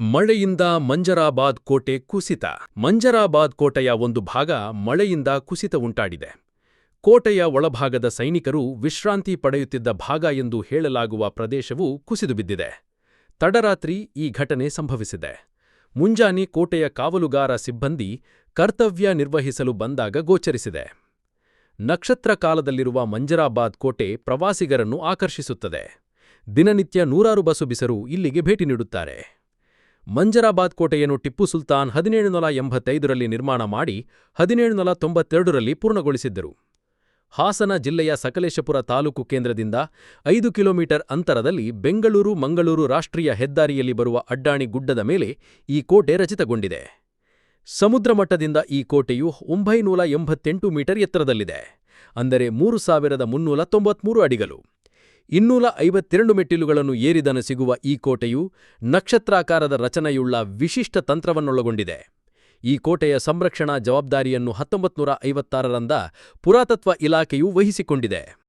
ಮಳೆಯಿಂದ ಮಂಜರಾಬಾದ್ ಕೋಟೆ ಕುಸಿತ. ಮಂಜರಾಬಾದ್ ಕೋಟೆಯ ಒಂದು ಭಾಗ ಮಳೆಯಿಂದ ಕುಸಿತ ಉಂಟಾಡಿದೆ. ಕೋಟೆಯ ಒಳಭಾಗದ ಸೈನಿಕರು ವಿಶ್ರಾಂತಿ ಪಡೆಯುತ್ತಿದ್ದ ಭಾಗ ಎಂದು ಹೇಳಲಾಗುವ ಪ್ರದೇಶವು ಕುಸಿದು ಬಿದ್ದಿದೆ ತಡರಾತ್ರಿ ಈ ಘಟನೆ ಸಂಭವಿಸಿದೆ. ಮುಂಜಾನೆ ಕೋಟೆಯ ಕಾವಲುಗಾರ ಸಿಬ್ಬಂದಿ ಕರ್ತವ್ಯ ನಿರ್ವಹಿಸಲು ಬಂದಾಗ ಗೋಚರಿಸಿದೆ. ನಕ್ಷತ್ರ ಕಾಲದಲ್ಲಿರುವ ಮಂಜರಾಬಾದ್ ಕೋಟೆ ಪ್ರವಾಸಿಗರನ್ನು ಆಕರ್ಷಿಸುತ್ತದೆ. ದಿನನಿತ್ಯ ನೂರಾರು ಬಸು ಬಿಸರು ಇಲ್ಲಿಗೆ ಭೇಟಿ ನೀಡುತ್ತಾರೆ. ಮಂಜರಾಬಾದ್ ಕೋಟೆಯನ್ನು ಟಿಪ್ಪು ಸುಲ್ತಾನ್ ಹದಿನೇಳು ನೂರ ಎಂಬತ್ತೈದರಲ್ಲಿ ನಿರ್ಮಾಣ ಮಾಡಿ ಹದಿನೇಳು ನೂರ ತೊಂಬತ್ತೆರಡರಲ್ಲಿ ಪೂರ್ಣಗೊಳಿಸಿದ್ದರು. ಹಾಸನ ಜಿಲ್ಲೆಯ ಸಕಲೇಶಪುರ ತಾಲೂಕು ಕೇಂದ್ರದಿಂದ ಐದು ಕಿಲೋಮೀಟರ್ ಅಂತರದಲ್ಲಿ ಬೆಂಗಳೂರು, ಮಂಗಳೂರು ರಾಷ್ಟ್ರೀಯ ಹೆದ್ದಾರಿಯಲ್ಲಿ ಬರುವ ಅಡ್ಡಾಣಿ ಗುಡ್ಡದ ಮೇಲೆ ಈ ಕೋಟೆ ರಚಿತಗೊಂಡಿದೆ. ಸಮುದ್ರ ಮಟ್ಟದಿಂದ ಈ ಕೋಟೆಯು ಒಂಬೈನೂರ ಎಂಬತ್ತೆಂಟು ಮೀಟರ್ ಎತ್ತರದಲ್ಲಿದೆ. ಅಂದರೆ ಮೂರು ಸಾವಿರದ ಮುನ್ನೂರ ತೊಂಬತ್ಮೂರು ಅಡಿಗಳು ಇನ್ನೂರ ಐವತ್ತೆರಡು ಮೆಟ್ಟಿಲುಗಳನ್ನು ಏರಿದನ ಸಿಗುವ ಈ ಕೋಟೆಯು ನಕ್ಷತ್ರಾಕಾರದ ರಚನೆಯುಳ್ಳ ವಿಶಿಷ್ಟ ತಂತ್ರವನ್ನೊಳಗೊಂಡಿದೆ. ಈ ಕೋಟೆಯ ಸಂರಕ್ಷಣಾ ಜವಾಬ್ದಾರಿಯನ್ನು ಹತ್ತೊಂಬತ್ತು ನೂರ ಐವತ್ತಾರರಂದ ಪುರಾತತ್ವ ಇಲಾಖೆಯು ವಹಿಸಿಕೊಂಡಿದೆ.